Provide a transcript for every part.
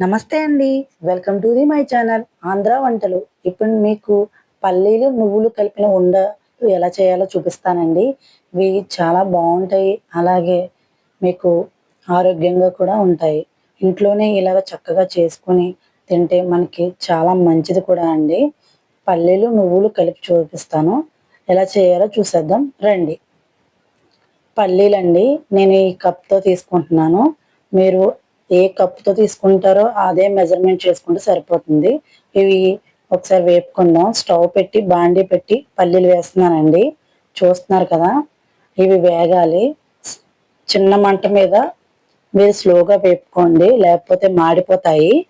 నమస్తే అండి. Welcome to the my channel Andhra వంటలు. ఇప్పుడు మీకు పల్లీలు నువ్వులు కలిపిన ఉండ ఎలా చేయాలో చూపిస్తానండి. ఇవి చాలా బాగుంటాయి. అలాగే మీకు ఆరోగ్యంగా కూడా ఉంటాయి. ఇంట్లోనే ఇలాగ చక్కగా చేసుకుని తింటే మనకి చాలా మంచిది కూడా అండి. పల్లీలు నువ్వులు కలిపి చూపిస్తాను. ఎలా చేయాలో చూసేద్దాం. రండి. పల్లీలండి నేను ఈ కప్తో తీసుకుంటున్నాను. మీరు ఏ కప్పుతో తీసుకుంటారో అదే మెజర్మెంట్ చేసుకుంటే సరిపోతుంది. ఇవి ఒకసారి వేపుకుందాం. స్టవ్ పెట్టి బాండీ పెట్టి పల్లీలు వేస్తున్నానండి. చూస్తున్నారు కదా? ఇవి వేగాలి. చిన్న మంట మీద మీరు స్లోగా వేపుకోండి. లేకపోతే మాడిపోతాయి.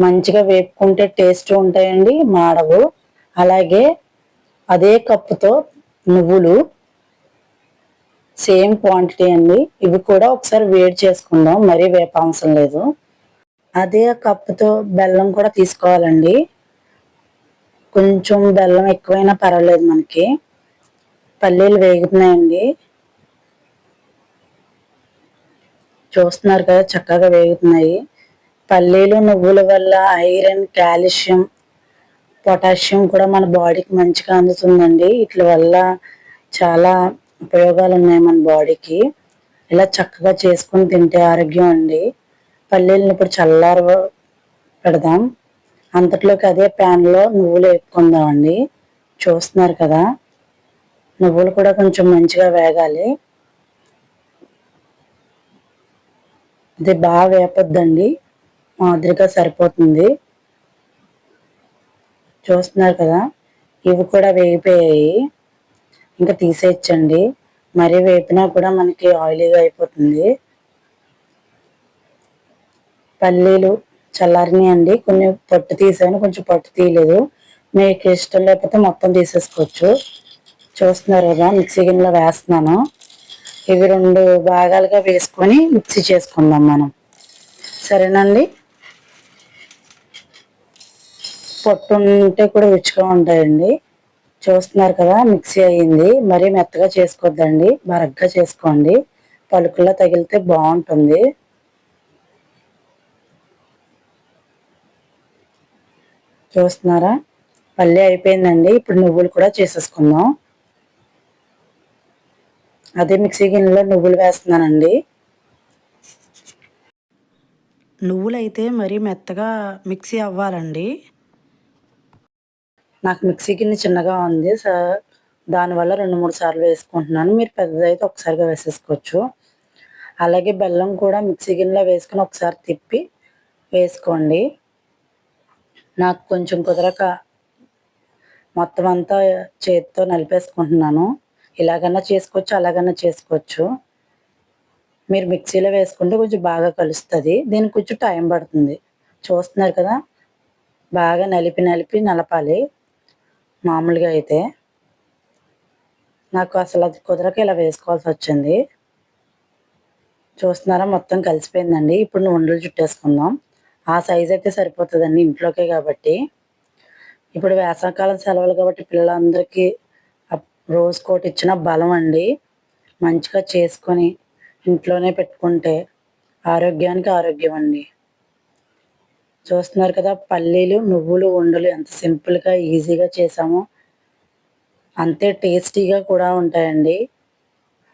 మంచిగా వేపుకుంటే టేస్ట్ ఉంటాయండి మాడవు. అలాగే అదే కప్పుతో నువ్వులు సేమ్ క్వాంటిటీ అండి. ఇవి కూడా ఒకసారి వేడి చేసుకుందాం. మరీ వేపాంశం లేదు. అదే కప్పుతో బెల్లం కూడా తీసుకోవాలండి. కొంచెం బెల్లం ఎక్కువైనా పర్వాలేదు మనకి. పల్లీలు వేగుతున్నాయండి. చూస్తున్నారు కదా చక్కగా వేగుతున్నాయి. పల్లీలు నువ్వుల వల్ల ఐరన్ కాల్షియం పొటాషియం కూడా మన బాడీకి మంచిగా అందుతుందండి. వీటి వల్ల చాలా ఉపయోగాలు ఉన్నాయి మన బాడీకి. ఇలా చక్కగా చేసుకుని తింటే ఆరోగ్యం అండి. పల్లీలను ఇప్పుడు చల్లార పెడదాం. అంతట్లోకి అదే ప్యాన్లో నువ్వులు వేపుకుందామండి. చూస్తున్నారు కదా. నువ్వులు కూడా కొంచెం మంచిగా వేగాలి. ఇది బాగా వేపొద్దండి. మాదిరిగా సరిపోతుంది. చూస్తున్నారు కదా. ఇవి కూడా వేగిపోయాయి. ఇంకా తీసేయచ్చండి. మరీ వేపినా కూడా మనకి ఆయిలీగా అయిపోతుంది. పల్లీలు చల్లారినాయి అండి. కొన్ని పట్టు తీసాను కొంచెం పట్టు తీయలేదు. మీకు ఇష్టం లేకపోతే మొత్తం తీసేసుకోవచ్చు. చూస్తున్నారు కదా మిక్సీ గిన్నెలో వేస్తున్నాను. ఇవి రెండు భాగాలుగా వేసుకొని మిక్సీ చేసుకుందాం మనం. సరేనండి? పొట్టు ఉంటే కూడా రుచిగా ఉంటాయండి. చూస్తున్నారు కదా మిక్సీ అయ్యింది. మరీ మెత్తగా చేసుకోవద్దండి బరగ్గా చేసుకోండి. పలుకుల్లో తగిలితే బాగుంటుంది. చూస్తున్నారా? పల్లె అయిపోయిందండి. ఇప్పుడు నువ్వులు కూడా చేసేసుకుందాం. అదే మిక్సీ గిన్నెలో నువ్వులు వేస్తున్నానండి. నువ్వులు అయితే మరీ మెత్తగా మిక్సీ అవ్వాలండి. నాకు మిక్సీ గిన్నె చిన్నగా ఉంది సో దానివల్ల రెండు మూడు సార్లు వేసుకుంటున్నాను. మీరు పెద్దదైతే ఒకసారిగా వేసేసుకోవచ్చు. అలాగే బెల్లం కూడా మిక్సీ గిన్నెలో వేసుకుని ఒకసారి తిప్పి వేసుకోండి. నాకు కొంచెం కుదరక మొత్తం అంతా చేతితో నలిపేసుకుంటున్నాను. ఇలాగన్నా చేసుకోవచ్చు అలాగన్నా చేసుకోవచ్చు. మీరు మిక్సీలో వేసుకుంటే కొంచెం బాగా కలుస్తుంది. దీనికి కొంచెం టైం పడుతుంది. చూస్తున్నారు కదా? బాగా నలిపి నలిపి నలపాలి. మామూలుగా అయితే నాకు అసలు అది కుదరక ఇలా వేసుకోవాల్సి వచ్చింది. చూస్తున్నారా? మొత్తం కలిసిపోయిందండి. ఇప్పుడు ఉండలు చుట్టేసుకుందాం. ఆ సైజ్ అయితే సరిపోతుందండి ఇంట్లోకే కాబట్టి. ఇప్పుడు వేసవకాలం సెలవులు కాబట్టి పిల్లలందరికీ రోజు కోటి ఇచ్చిన బలం అండి. మంచిగా చేసుకొని ఇంట్లోనే పెట్టుకుంటే ఆరోగ్యానికి ఆరోగ్యం అండి. చూస్తున్నారు కదా పల్లీలు నువ్వులు ఉండలు ఎంత సింపుల్గా ఈజీగా చేసామో. అంతే టేస్టీగా కూడా ఉంటాయండి.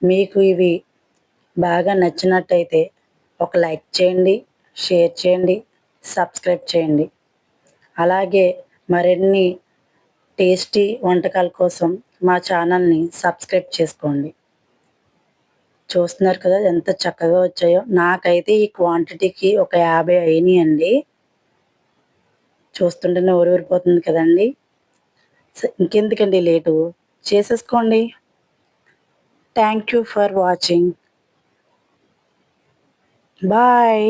మీకు ఇవి బాగా నచ్చినట్టయితే ఒక లైక్ చేయండి షేర్ చేయండి సబ్స్క్రైబ్ చేయండి. అలాగే మరిన్ని టేస్టీ వంటకాల కోసం మా ఛానల్ని సబ్స్క్రైబ్ చేసుకోండి. చూస్తున్నారు కదా ఎంత చక్కగా వచ్చాయో. నాకైతే ఈ క్వాంటిటీకి ఒక యాభై అయినాయండి. చూస్తుంటేనే ఊరిపోతుంది కదండి. ఇంకెందుకండి లేటు? చేసేసుకోండి. Thank you for watching bye